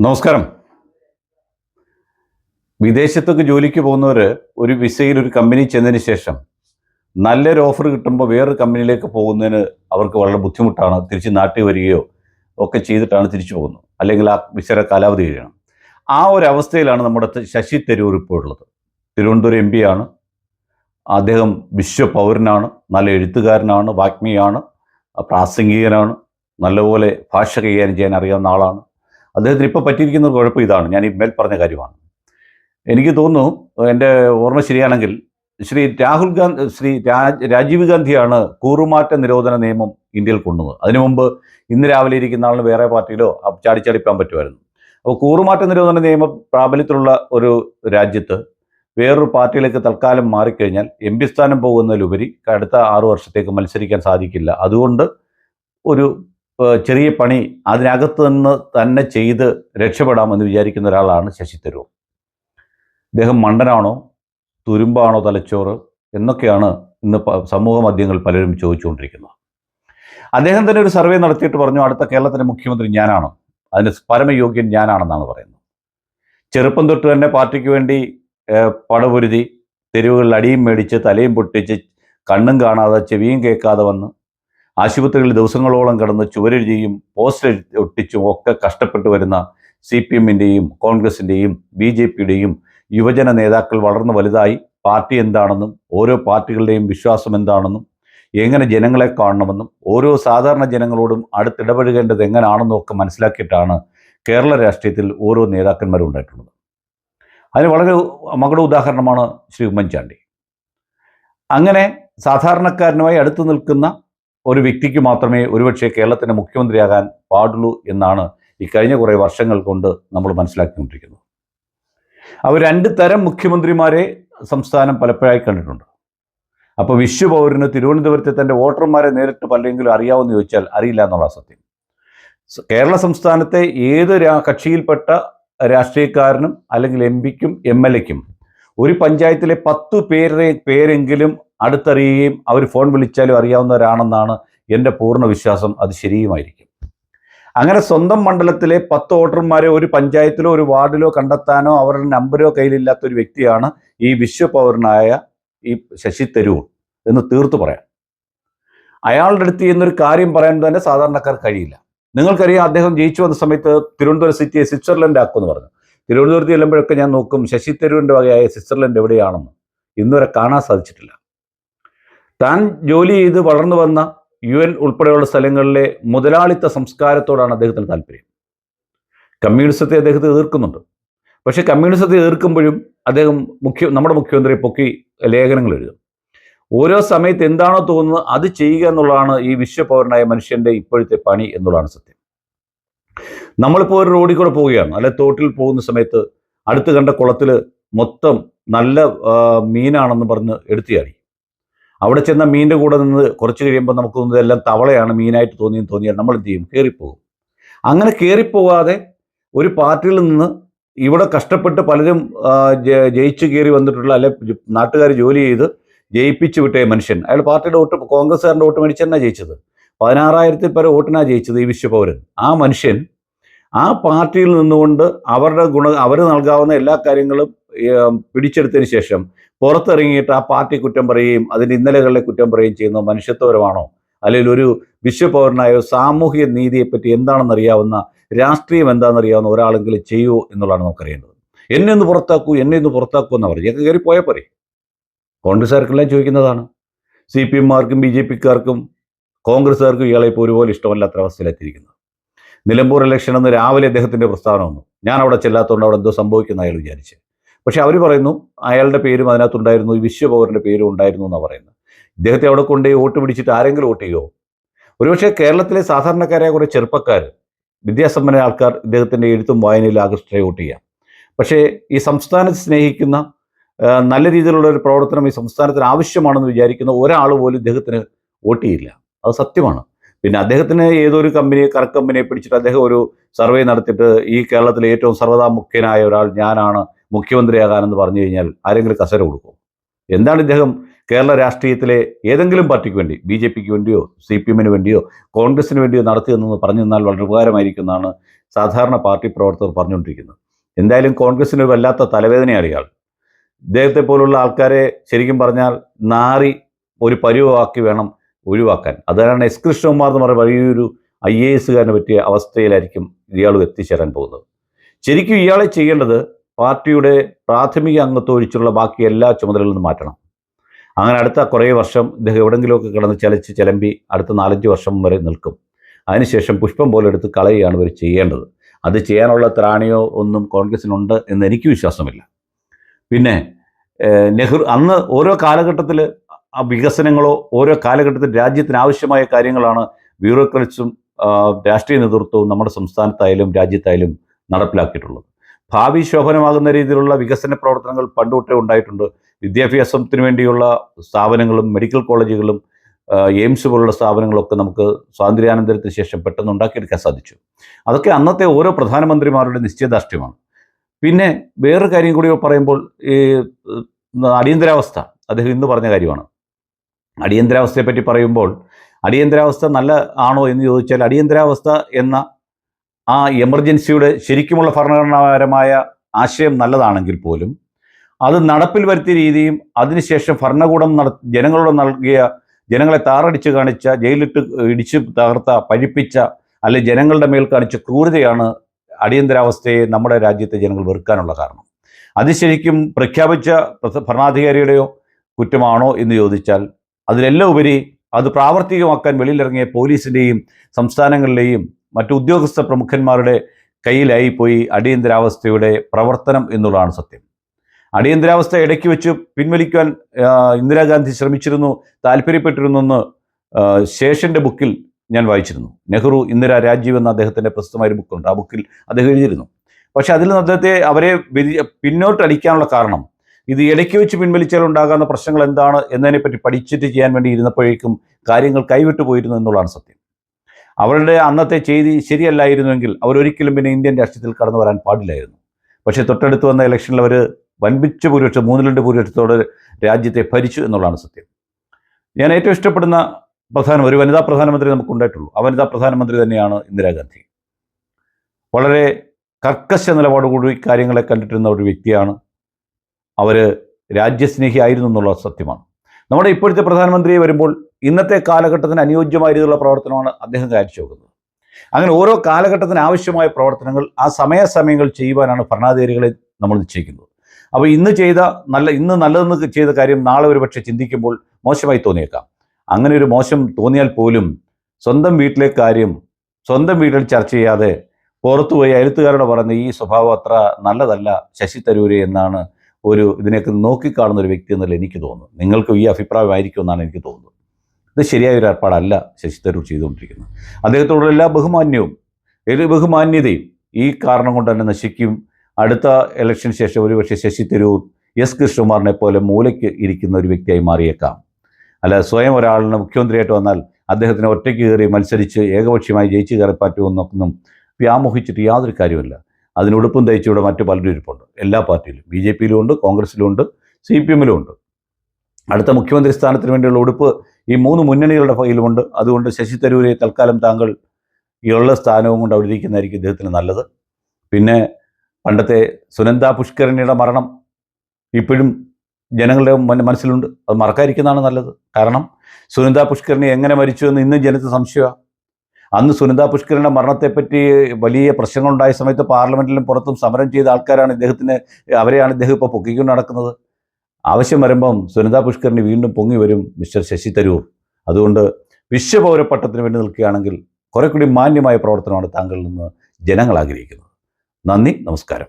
നമസ്കാരം. വിദേശത്തേക്ക് ജോലിക്ക് പോകുന്നവർ ഒരു വിസയിൽ ഒരു കമ്പനി ചെന്നതിന് ശേഷം നല്ലൊരു ഓഫർ കിട്ടുമ്പോൾ വേറൊരു കമ്പനിയിലേക്ക് പോകുന്നതിന് അവർക്ക് വളരെ ബുദ്ധിമുട്ടാണ്. തിരിച്ച് നാട്ടിൽ വരികയോ ഒക്കെ ചെയ്തിട്ടാണ് തിരിച്ചു പോകുന്നത്. അല്ലെങ്കിൽ ആ വിസയുടെ കാലാവധി കഴിയണം. ആ ഒരു അവസ്ഥയിലാണ് നമ്മുടെ ശശി തരൂർ ഇപ്പോൾ ഉള്ളത്. തിരുവനന്തപുരം എം ആണ്. അദ്ദേഹം വിശ്വപൗരനാണ്. നല്ല എഴുത്തുകാരനാണ്. വാഗ്മിയാണ്. പ്രാസംഗികനാണ്. നല്ലപോലെ ഭാഷ കൈകാര്യം ചെയ്യാൻ അറിയാവുന്ന ആളാണ്. അദ്ദേഹത്തിന് ഇപ്പോൾ പറ്റിയിരിക്കുന്ന കുഴപ്പം ഇതാണ്. ഞാൻ ഈ മേൽ പറഞ്ഞ കാര്യമാണ്. എനിക്ക് തോന്നുന്നു എന്റെ ഓർമ്മ ശരിയാണെങ്കിൽ ശ്രീ രാഹുൽ ഗാന്ധി ശ്രീ രാജ് രാജീവ് ഗാന്ധിയാണ് കൂറുമാറ്റ നിരോധന നിയമം ഇന്ത്യയിൽ കൊണ്ടുവന്നത്. അതിനു മുമ്പ് ഇന്ന് രാവിലെ ഇരിക്കുന്ന ആളിന് വേറെ പാർട്ടിയിലോ ചാടിച്ചാടിപ്പാൻ പറ്റുമായിരുന്നു. അപ്പോൾ കൂറുമാറ്റ നിരോധന നിയമം പ്രാബല്യത്തിലുള്ള ഒരു രാജ്യത്ത് വേറൊരു പാർട്ടിയിലേക്ക് തൽക്കാലം മാറിക്കഴിഞ്ഞാൽ എം പി സ്ഥാനം പോകുന്നതിലുപരി അടുത്ത ആറു വർഷത്തേക്ക് മത്സരിക്കാൻ സാധിക്കില്ല. അതുകൊണ്ട് ഒരു ചെറിയ പണി അതിനകത്ത് നിന്ന് തന്നെ ചെയ്ത് രക്ഷപ്പെടാമെന്ന് വിചാരിക്കുന്ന ഒരാളാണ് ശശി തരൂർ. അദ്ദേഹം മണ്ടനാണോ തുരുമ്പാണോ തലച്ചോറ് എന്നൊക്കെയാണ് ഇന്ന് സമൂഹ മാധ്യമങ്ങൾ പലരും ചോദിച്ചുകൊണ്ടിരിക്കുന്നത്. അദ്ദേഹം തന്നെ ഒരു സർവേ നടത്തിയിട്ട് പറഞ്ഞു അടുത്ത കേരളത്തിന്റെ മുഖ്യമന്ത്രി ഞാനാണ്. അതിന് പരമയോഗ്യൻ ഞാനാണെന്നാണ് പറയുന്നത്. ചെറുപ്പം തൊട്ട് തന്നെ പാർട്ടിക്ക് വേണ്ടി പടപൊരുതി തെരുവുകളിൽ അടിയും മേടിച്ച് തലയും പൊട്ടിച്ച് കണ്ണും കാണാതെ ചെവിയും കേൾക്കാതെ വന്ന് ആശുപത്രികളിൽ ദിവസങ്ങളോളം കടന്ന് ചുവരെഴുതിയും പോസ്റ്റർ ഒട്ടിച്ചും ഒക്കെ കഷ്ടപ്പെട്ടു വരുന്ന സി പി എമ്മിന്റെയും കോൺഗ്രസിന്റെയും ബി ജെ പിയുടെയും യുവജന നേതാക്കൾ വളർന്നു വലുതായി പാർട്ടി എന്താണെന്നും ഓരോ പാർട്ടികളുടെയും വിശ്വാസം എന്താണെന്നും എങ്ങനെ ജനങ്ങളെ കാണണമെന്നും ഓരോ സാധാരണ ജനങ്ങളോടും അടുത്തിടപഴകേണ്ടത് എങ്ങനെയാണെന്നും ഒക്കെ മനസ്സിലാക്കിയിട്ടാണ് കേരള രാഷ്ട്രീയത്തിൽ ഓരോ നേതാക്കന്മാരും ഉണ്ടായിട്ടുള്ളത്. അതിന് വളരെ മകളുടെ ഉദാഹരണമാണ് ശ്രീ ഉമ്മൻചാണ്ടി. അങ്ങനെ സാധാരണക്കാരനുമായി അടുത്തു നിൽക്കുന്ന ഒരു വ്യക്തിക്ക് മാത്രമേ ഒരുപക്ഷെ കേരളത്തിന്റെ മുഖ്യമന്ത്രിയാകാൻ പാടുള്ളൂ എന്നാണ് ഈ കഴിഞ്ഞ കുറേ വർഷങ്ങൾ കൊണ്ട് നമ്മൾ മനസ്സിലാക്കിക്കൊണ്ടിരിക്കുന്നത്. അവർ രണ്ട് തരം മുഖ്യമന്ത്രിമാരെ സംസ്ഥാനം പലപ്പോഴായി കണ്ടിട്ടുണ്ട്. അപ്പോൾ വിശ്വപൗരന് തിരുവനന്തപുരത്തെ തന്റെ വോട്ടർമാരെ നേരിട്ട് പല്ലെങ്കിലും അറിയാവുമെന്ന് ചോദിച്ചാൽ അറിയില്ല എന്നുള്ള സത്യം. കേരള സംസ്ഥാനത്തെ ഏത് കക്ഷിയിൽപ്പെട്ട രാഷ്ട്രീയക്കാരനും അല്ലെങ്കിൽ എം പിക്കും എം എൽ എക്കും ഒരു പഞ്ചായത്തിലെ പത്ത് പേരെ പേരെങ്കിലും അടുത്തറിയുകയും അവർ ഫോൺ വിളിച്ചാലും അറിയാവുന്നവരാണെന്നാണ് എന്റെ പൂർണ വിശ്വാസം. അത് ശരിയുമായിരിക്കും. അങ്ങനെ സ്വന്തം മണ്ഡലത്തിലെ പത്ത് വോട്ടർമാരെ ഒരു പഞ്ചായത്തിലോ ഒരു വാർഡിലോ കണ്ടെത്താനോ അവരുടെ നമ്പരോ കയ്യിലില്ലാത്ത ഒരു വ്യക്തിയാണ് ഈ വിശ്വപൗരനായ ഈ ശശി തരൂർ എന്ന് തീർത്തു പറയാം. അയാളുടെ അടുത്ത് എന്നൊരു കാര്യം പറയാൻ തന്നെ സാധാരണക്കാർ കഴിയില്ല. നിങ്ങൾക്കറിയാം അദ്ദേഹം ജയിച്ചു വന്ന സമയത്ത് തിരുവനന്തപുരം സിറ്റിയെ സ്വിറ്റ്സർലൻഡ് ആക്കുമെന്ന് പറഞ്ഞു. തിരുവനന്തപുരത്ത് ചെല്ലുമ്പോഴൊക്കെ ഞാൻ നോക്കും ശശി തരൂരിന്റെ വകയായ സ്വിറ്റ്സർലൻഡ് എവിടെയാണെന്ന്. ഇന്നുവരെ കാണാൻ സാധിച്ചിട്ടില്ല. താൻ ജോലി ചെയ്ത് വളർന്നു വന്ന യു എൻ ഉൾപ്പെടെയുള്ള സ്ഥലങ്ങളിലെ മുതലാളിത്ത സംസ്കാരത്തോടാണ് അദ്ദേഹത്തിന് താല്പര്യം. കമ്മ്യൂണിസത്തെ അദ്ദേഹത്തെ എതിർക്കുന്നുണ്ട്. പക്ഷെ കമ്മ്യൂണിസത്തെ എതിർക്കുമ്പോഴും അദ്ദേഹം മുഖ്യ നമ്മുടെ മുഖ്യമന്ത്രിയെ പൊക്കി ലേഖനങ്ങൾ എഴുതും. ഓരോ സമയത്ത് എന്താണോ തോന്നുന്നത് അത് ചെയ്യുക എന്നുള്ളതാണ് ഈ വിശ്വപൗരനായ മനുഷ്യന്റെ ഇപ്പോഴത്തെ പണി എന്നുള്ളതാണ് സത്യം. നമ്മളിപ്പോൾ ഒരു റോഡിൽ കൂടെ പോവുകയാണ്. അല്ലെ തോട്ടിൽ പോകുന്ന സമയത്ത് അടുത്ത് കണ്ട കുളത്തിൽ മൊത്തം നല്ല മീനാണെന്ന് പറഞ്ഞ് എടുത്തിയാടി അവിടെ ചെന്ന മീനിന്റെ കൂടെ നിന്ന് കുറച്ച് കഴിയുമ്പോൾ നമുക്ക് തോന്നുന്നത് എല്ലാം തവളയാണ് മീനായിട്ട് തോന്നിയെന്ന് തോന്നിയാൽ നമ്മൾ എന്ത് ചെയ്യും? കയറിപ്പോകും അങ്ങനെ കയറിപ്പോകാതെ ഒരു പാർട്ടിയിൽ നിന്ന് ഇവിടെ കഷ്ടപ്പെട്ട് പലരും ജയിച്ച് കയറി വന്നിട്ടുള്ള അല്ലെ നാട്ടുകാർ ജോലി ചെയ്ത് ജയിപ്പിച്ചു വിട്ട മനുഷ്യൻ. അയാൾ പാർട്ടിയുടെ വോട്ട് കോൺഗ്രസ്സുകാരന്റെ വോട്ട് തന്നെ ജയിച്ചത്. പതിനാറായിരത്തിൽ പേരെ വോട്ടിനാണ് ജയിച്ചത് ഈ വിശ്വപൗരൻ. ആ മനുഷ്യൻ ആ പാർട്ടിയിൽ നിന്നുകൊണ്ട് അവരുടെ ഗുണ അവർ നൽകാവുന്ന എല്ലാ കാര്യങ്ങളും പിടിച്ചെടുത്തതിന് ശേഷം പുറത്തിറങ്ങിയിട്ട് ആ പാർട്ടി കുറ്റം പറയുകയും അതിന്റെ ഇന്നലകളിലെ കുറ്റം പറയുകയും ചെയ്യുന്ന മനുഷ്യത്വപരമാണോ? അല്ലെങ്കിൽ ഒരു വിശ്വപൗരനായോ സാമൂഹിക നീതിയെപ്പറ്റി എന്താണെന്ന് അറിയാവുന്ന രാഷ്ട്രീയം എന്താണെന്ന് അറിയാവുന്ന ഒരാളെങ്കിലും ചെയ്യുമോ എന്നുള്ളതാണ് നമുക്കറിയേണ്ടത്. എന്നെ ഒന്ന് പുറത്താക്കൂ എന്നെ ഒന്ന് പുറത്താക്കൂ എന്ന് പറഞ്ഞു കയറി പോയാൽ പോരെ. കോൺഗ്രസ്സുകാർക്കെല്ലാം ചോദിക്കുന്നതാണ്. സി പി എമ്മാർക്കും ബി ജെ പിക്കാർക്കും കോൺഗ്രസ്സുകാർക്കും ഇയാളെ ഇപ്പോൾ ഒരുപോലെ ഇഷ്ടമല്ലാത്ത അവസ്ഥയിലെത്തിയിരിക്കുന്നത്. നിലമ്പൂർ ഇലക്ഷൻ എന്ന് രാവിലെ അദ്ദേഹത്തിന്റെ പ്രസ്താവന വന്നു. ഞാൻ അവിടെ ചെല്ലാത്തതുകൊണ്ട് അവിടെ എന്തോ സംഭവിക്കുന്ന അയാൾ വിചാരിച്ച് പക്ഷെ അവർ പറയുന്നു അയാളുടെ പേരും അതിനകത്തുണ്ടായിരുന്നു ഈ വിശ്വപൗരന്റെ പേരും ഉണ്ടായിരുന്നു എന്നാണ് പറയുന്നത്. ഇദ്ദേഹത്തെ അവിടെ കൊണ്ടുപോയി വോട്ട് പിടിച്ചിട്ട് ആരെങ്കിലും വോട്ട് ചെയ്യുമോ ഒരുപക്ഷെ കേരളത്തിലെ സാധാരണക്കാരായ കുറേ ചെറുപ്പക്കാർ വിദ്യാസമ്പന്ന ആൾക്കാർ ഇദ്ദേഹത്തിന്റെ എഴുത്തും വായനയിൽ ആകൃഷ്ടരായി വോട്ട് ചെയ്യാം. പക്ഷേ ഈ സംസ്ഥാനത്തെ സ്നേഹിക്കുന്ന നല്ല രീതിയിലുള്ള ഒരു പ്രവർത്തനം ഈ സംസ്ഥാനത്തിന് ആവശ്യമാണെന്ന് വിചാരിക്കുന്ന ഒരാൾ പോലും ഇദ്ദേഹത്തിന് വോട്ട് ചെയ്യില്ല. അത് സത്യമാണ്. പിന്നെ അദ്ദേഹത്തിന് ഏതൊരു കമ്പനി കറ കമ്പനിയെ പിടിച്ചിട്ട് അദ്ദേഹം ഒരു സർവേ നടത്തിയിട്ട് ഈ കേരളത്തിലെ ഏറ്റവും സർവതാ മുഖ്യനായ ഒരാൾ ഞാനാണ് മുഖ്യമന്ത്രിയാകാനെന്ന് പറഞ്ഞു കഴിഞ്ഞാൽ ആരെങ്കിലും കസര കൊടുക്കും എന്താണ് ഇദ്ദേഹം കേരള രാഷ്ട്രീയത്തിലെ ഏതെങ്കിലും പാർട്ടിക്ക് വേണ്ടി ബി ജെ പിക്ക് വേണ്ടിയോ സി പി എമ്മിന് വേണ്ടിയോ കോൺഗ്രസിന് വേണ്ടിയോ നടത്തിയെന്ന് പറഞ്ഞു തന്നാൽ വളരെ ഉപകാരമായിരിക്കുമെന്നാണ് സാധാരണ പാർട്ടി പ്രവർത്തകർ പറഞ്ഞുകൊണ്ടിരിക്കുന്നത്. എന്തായാലും കോൺഗ്രസിന് വല്ലാത്ത തലവേദനയാണ് ഇയാൾ. ഇദ്ദേഹത്തെ പോലുള്ള ആൾക്കാരെ ശരിക്കും പറഞ്ഞാൽ നാറി ഒരു പരുവമാക്കി വേണം ഒഴിവാക്കാൻ. അതാണ് എസ് കൃഷ്ണകുമാർ എന്ന് പറയുന്ന വലിയൊരു ഐ എ എസുകാരനെ പറ്റിയ അവസ്ഥയിലായിരിക്കും ഇയാൾ എത്തിച്ചേരാൻ പോകുന്നത്. ശരിക്കും ഇയാളെ ചെയ്യേണ്ടത് പാർട്ടിയുടെ പ്രാഥമിക അംഗത്വം ഒഴിച്ചുള്ള ബാക്കി എല്ലാ ചുമതലകളിൽ നിന്നും മാറ്റണം. അങ്ങനെ അടുത്ത കുറേ വർഷം ഇദ്ദേഹം എവിടെങ്കിലുമൊക്കെ കിടന്ന് ചലച്ച് ചിലമ്പി അടുത്ത നാലഞ്ച് വർഷം വരെ നിൽക്കും. അതിനുശേഷം പുഷ്പം പോലെ എടുത്ത് കളയുകയാണ് ഇവർ ചെയ്യേണ്ടത്. അത് ചെയ്യാനുള്ള ത്രാണിയോ ഒന്നും കോൺഗ്രസിനുണ്ട് എന്ന് എനിക്ക് വിശ്വാസമില്ല. പിന്നെ നെഹ്റു അന്ന് ഓരോ കാലഘട്ടത്തിൽ ആ വികസനങ്ങളോ ഓരോ കാലഘട്ടത്തിൽ രാജ്യത്തിന് ആവശ്യമായ കാര്യങ്ങളാണ് ബ്യൂറോക്രറ്റ്സും രാഷ്ട്രീയ നേതൃത്വവും നമ്മുടെ സംസ്ഥാനത്തായാലും രാജ്യത്തായാലും നടപ്പിലാക്കിയിട്ടുള്ളത്. ഭാവി ശോഭനമാകുന്ന രീതിയിലുള്ള വികസന പ്രവർത്തനങ്ങൾ പണ്ടുതൊട്ടേ ഉണ്ടായിട്ടുണ്ട്. വിദ്യാഭ്യാസത്തിന് വേണ്ടിയുള്ള സ്ഥാപനങ്ങളും മെഡിക്കൽ കോളേജുകളും എയിംസ് പോലുള്ള സ്ഥാപനങ്ങളൊക്കെ നമുക്ക് സ്വാതന്ത്ര്യാനന്തരത്തിന് ശേഷം പെട്ടെന്ന് ഉണ്ടാക്കിയെടുക്കാൻ സാധിച്ചു. അതൊക്കെ അന്നത്തെ ഓരോ പ്രധാനമന്ത്രിമാരുടെ നിശ്ചയദാർഢ്യമാണ്. പിന്നെ വേറൊരു കാര്യം കൂടി പറയുമ്പോൾ ഈ അടിയന്തരാവസ്ഥ. അദ്ദേഹം ഇന്ന് പറഞ്ഞ കാര്യമാണ്. അടിയന്തരാവസ്ഥയെ പറ്റി പറയുമ്പോൾ അടിയന്തരാവസ്ഥ നല്ല ആണോ എന്ന് ചോദിച്ചാൽ അടിയന്തരാവസ്ഥ എന്ന ആ എമർജൻസിയുടെ ശരിക്കുമുള്ള ഭരണഘടനാപരമായ ആശയം നല്ലതാണെങ്കിൽ പോലും അത് നടപ്പിൽ വരുത്തിയ രീതിയും അതിനുശേഷം ഭരണകൂടം നട ജനങ്ങളോട് നൽകിയ ജനങ്ങളെ താറടിച്ച് കാണിച്ച ജയിലിട്ട് ഇടിച്ച് തകർത്ത പഴിപ്പിച്ച അല്ലെ ജനങ്ങളുടെ മേൽ കാണിച്ച ക്രൂരതയാണ് അടിയന്തരാവസ്ഥയെ നമ്മുടെ രാജ്യത്തെ ജനങ്ങൾ വെറുക്കാനുള്ള കാരണം. അത് ശരിക്കും പ്രഖ്യാപിച്ച ഭരണാധികാരിയുടെയോ കുറ്റമാണോ എന്ന് ചോദിച്ചാൽ അതിലെല്ലാം ഉപരി അത് പ്രാവർത്തികമാക്കാൻ വെളിയിലിറങ്ങിയ പോലീസിന്റെയും സംസ്ഥാനങ്ങളിലെയും മറ്റു ഉദ്യോഗസ്ഥ പ്രമുഖന്മാരുടെ കയ്യിലായി പോയി അടിയന്തരാവസ്ഥയുടെ പ്രവർത്തനം എന്നുള്ളതാണ് സത്യം. അടിയന്തരാവസ്ഥ ഇടയ്ക്ക് വെച്ച് പിൻവലിക്കാൻ ഇന്ദിരാഗാന്ധി ശ്രമിച്ചിരുന്നു താല്പര്യപ്പെട്ടിരുന്നു എന്ന് ശേഷന്റെ ബുക്കിൽ ഞാൻ വായിച്ചിരുന്നു. നെഹ്റു ഇന്ദിര രാജീവ് എന്ന അദ്ദേഹത്തിന്റെ പ്രസിദ്ധമായ ഒരു ബുക്കുണ്ട്. ആ ബുക്കിൽ അദ്ദേഹം എഴുതിയിരുന്നു. പക്ഷെ അതിൽ നിന്ന് അദ്ദേഹത്തെ അവരെ പിന്നോട്ട് പിന്നോട്ടടിക്കാനുള്ള കാരണം ഇത് ഇടയ്ക്ക് വെച്ച് പിൻവലിച്ചാൽ ഉണ്ടാകാവുന്ന പ്രശ്നങ്ങൾ എന്താണ് എന്നതിനെപ്പറ്റി പഠിച്ചിട്ട് ചെയ്യാൻ വേണ്ടി ഇരുന്നപ്പോഴേക്കും കാര്യങ്ങൾ കൈവിട്ടു പോയിരുന്നു എന്നുള്ളതാണ് സത്യം. അവരുടെ അന്നത്തെ ചെയ്തി ശരിയല്ലായിരുന്നുവെങ്കിൽ അവരൊരിക്കലും പിന്നെ ഇന്ത്യൻ രാഷ്ട്രീയത്തിൽ കടന്നു വരാൻ പാടില്ലായിരുന്നു. പക്ഷേ തൊട്ടടുത്ത് വന്ന ഇലക്ഷനിൽ അവർ വൻപിച്ച ഭൂരിപക്ഷം മൂന്നിൽ രണ്ട് ഭൂരിപക്ഷത്തോടെ രാജ്യത്തെ ഭരിച്ചു എന്നുള്ളതാണ് സത്യം. ഞാൻ ഏറ്റവും ഇഷ്ടപ്പെടുന്ന പ്രധാന ഒരു വനിതാ പ്രധാനമന്ത്രി നമുക്ക് ഉണ്ടായിട്ടുള്ളൂ ആ വനിതാ പ്രധാനമന്ത്രി തന്നെയാണ് ഇന്ദിരാഗാന്ധി. വളരെ കർക്കശ നിലപാടുകൂടി കാര്യങ്ങളെ കണ്ടിട്ടിരുന്ന ഒരു വ്യക്തിയാണ്. അവർ രാജ്യസ്നേഹിയായിരുന്നു എന്നുള്ള സത്യമാണ്. നമ്മുടെ ഇപ്പോഴത്തെ പ്രധാനമന്ത്രി വരുമ്പോൾ ഇന്നത്തെ കാലഘട്ടത്തിന് അനുയോജ്യമായ രീതിയിലുള്ള പ്രവർത്തനമാണ് അദ്ദേഹം കാഴ്ചവെക്കുന്നത് അങ്ങനെ ഓരോ കാലഘട്ടത്തിന് ആവശ്യമായ പ്രവർത്തനങ്ങൾ ആ സമയാസമയങ്ങൾ ചെയ്യുവാനാണ് ഭരണാധികാരികളെ നമ്മൾ നിശ്ചയിക്കുന്നത്. അപ്പോൾ ഇന്ന് ചെയ്ത നല്ല ഇന്ന് നല്ലതെന്ന് ചെയ്ത കാര്യം നാളെ ഒരു പക്ഷേ ചിന്തിക്കുമ്പോൾ മോശമായി തോന്നിയേക്കാം. അങ്ങനെ ഒരു മോശം തോന്നിയാൽ പോലും സ്വന്തം വീട്ടിലെ കാര്യം സ്വന്തം വീട്ടിൽ ചർച്ച ചെയ്യാതെ പുറത്തുപോയി അയൽത്തുകാരോട് പറഞ്ഞ ഈ സ്വഭാവം അത്ര നല്ലതല്ല ശശി തരൂര് എന്നാണ് ഒരു ഇതിനെയൊക്കെ നോക്കിക്കാണുന്ന ഒരു വ്യക്തി എന്നല്ല എനിക്ക് തോന്നുന്നു നിങ്ങൾക്ക് ഈ അഭിപ്രായമായിരിക്കും എന്നാണ് എനിക്ക് തോന്നുന്നത്. ഇത് ശരിയായ ഒരു ഏർപ്പാടല്ല ശശി തരൂർ ചെയ്തുകൊണ്ടിരിക്കുന്നത്. അദ്ദേഹത്തോടുള്ള എല്ലാ ബഹുമാന്യവും ഒരു ബഹുമാന്യതയും ഈ കാരണം കൊണ്ട് തന്നെ നശിക്കും അടുത്ത ഇലക്ഷന് ശേഷം ഒരുപക്ഷെ ശശി തരൂർ എസ് കൃഷ്ണകുമാറിനെ പോലെ മൂലയ്ക്ക് ഇരിക്കുന്ന ഒരു വ്യക്തിയായി മാറിയേക്കാം. അല്ല സ്വയം ഒരാളിന് മുഖ്യമന്ത്രിയായിട്ട് വന്നാൽ അദ്ദേഹത്തിന് ഒറ്റയ്ക്ക് കയറി മത്സരിച്ച് ഏകപക്ഷീയമായി ജയിച്ചു കയറി പറ്റുമെന്നൊന്നും വ്യാമോഹിച്ചിട്ട് യാതൊരു കാര്യമില്ല അതിന് ഉടുപ്പും തയ്ച്ചിവിടെ മറ്റു പലരും ഇരിപ്പുണ്ട്. എല്ലാ പാർട്ടിയിലും. ബി ജെ പിയിലും ഉണ്ട് കോൺഗ്രസിലും ഉണ്ട് സി പി എമ്മിലും ഉണ്ട്. അടുത്ത മുഖ്യമന്ത്രി സ്ഥാനത്തിന് വേണ്ടിയുള്ള ഉടുപ്പ് ഈ മൂന്ന് മുന്നണികളുടെ കയ്യിലുമുണ്ട് അതുകൊണ്ട് ശശി തരൂരെ തൽക്കാലം താങ്കൾ ഈ ഉള്ള സ്ഥാനവും കൊണ്ട് അവിടെ ഇരിക്കുന്നതായിരിക്കും ഇദ്ദേഹത്തിന് നല്ലത്. പിന്നെ പണ്ടത്തെ സുനന്ദ പുഷ്കരണിയുടെ മരണം ഇപ്പോഴും ജനങ്ങളുടെ മനസ്സിലുണ്ട്. അത് മറക്കാതിരിക്കുന്നതാണ് നല്ലത്. കാരണം സുനന്ദ പുഷ്കരണി എങ്ങനെ മരിച്ചു എന്ന് ഇന്നും ജനത്തിന് സംശയമാണ് അന്ന് സുനിതാ പുഷ്കരന്റെ മരണത്തെപ്പറ്റി വലിയ പ്രശ്നങ്ങളുണ്ടായ സമയത്ത് പാർലമെന്റിലും പുറത്തും സമരം ചെയ്ത ആൾക്കാരാണ് ഇദ്ദേഹത്തിന് അവരെയാണ് ഇദ്ദേഹം ഇപ്പോൾ പൊക്കിക്കൊണ്ട് നടക്കുന്നത്. ആവശ്യം വരുമ്പം സുനിത പുഷ്കറിന് വീണ്ടും പൊങ്ങി വരും മിസ്റ്റർ ശശി തരൂർ. അതുകൊണ്ട് വിശ്വപൗരപ്പട്ടത്തിന് വേണ്ടി നിൽക്കുകയാണെങ്കിൽ കുറെ കൂടി മാന്യമായ പ്രവർത്തനമാണ് താങ്കളിൽ നിന്ന് ജനങ്ങൾ ആഗ്രഹിക്കുന്നത്. നന്ദി നമസ്കാരം.